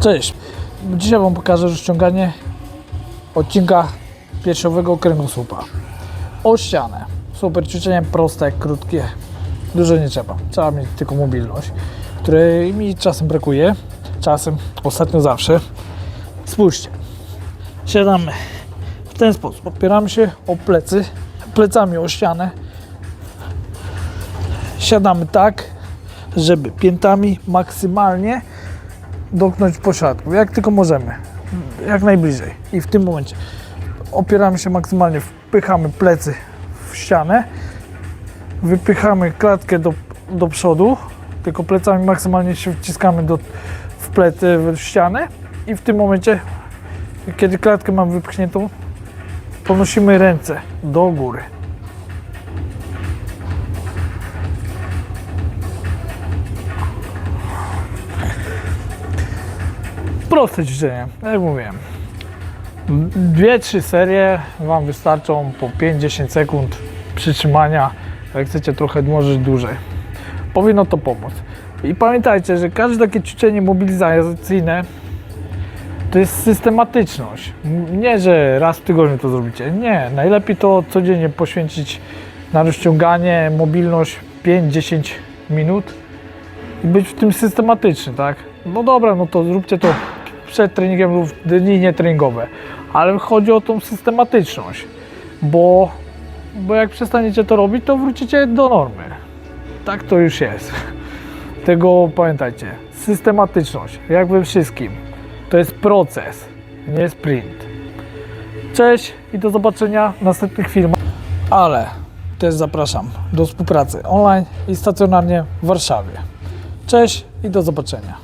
Cześć. Dzisiaj Wam pokażę rozciąganie odcinka piersiowego kręgosłupa. O ścianę. Super ćwiczenie, proste, krótkie. Dużo nie trzeba. Trzeba mieć tylko mobilność, której mi czasem brakuje. Czasem, ostatnio zawsze. Spójrzcie. Siadamy w ten sposób. Opieramy się o plecy, plecami o ścianę. Siadamy tak, żeby piętami maksymalnie dotknąć pośladku, jak tylko możemy, jak najbliżej. I w tym momencie. Opieramy się maksymalnie, wpychamy plecy w ścianę, wypychamy klatkę do, do przodu, tylko plecami maksymalnie się wciskamy do, w plecy, w ścianę. I w tym momencie, kiedy klatkę mamy wypchniętą, ponosimy ręce do góry. Proste ćwiczenie, jak mówiłem. Dwie, trzy serie Wam wystarczą po 5-10 sekund przytrzymania. Jak chcecie trochę może dłużej. Powinno to pomóc. I pamiętajcie, że każde takie ćwiczenie mobilizacyjne to jest systematyczność. Nie, że raz w tygodniu to zrobicie. Nie, najlepiej to codziennie poświęcić na rozciąganie, mobilność 5-10 minut i być w tym systematyczny, tak? No dobra, no to zróbcie to przed treningiem lub dni nietreningowe, ale chodzi o tą systematyczność, bo, bo jak przestaniecie to robić, to wrócicie do normy. Tak to już jest. Tego pamiętajcie. Systematyczność, jak we wszystkim, to jest proces, nie sprint. Cześć i do zobaczenia w następnych filmach. Ale też zapraszam do współpracy online i stacjonarnie w Warszawie. Cześć i do zobaczenia.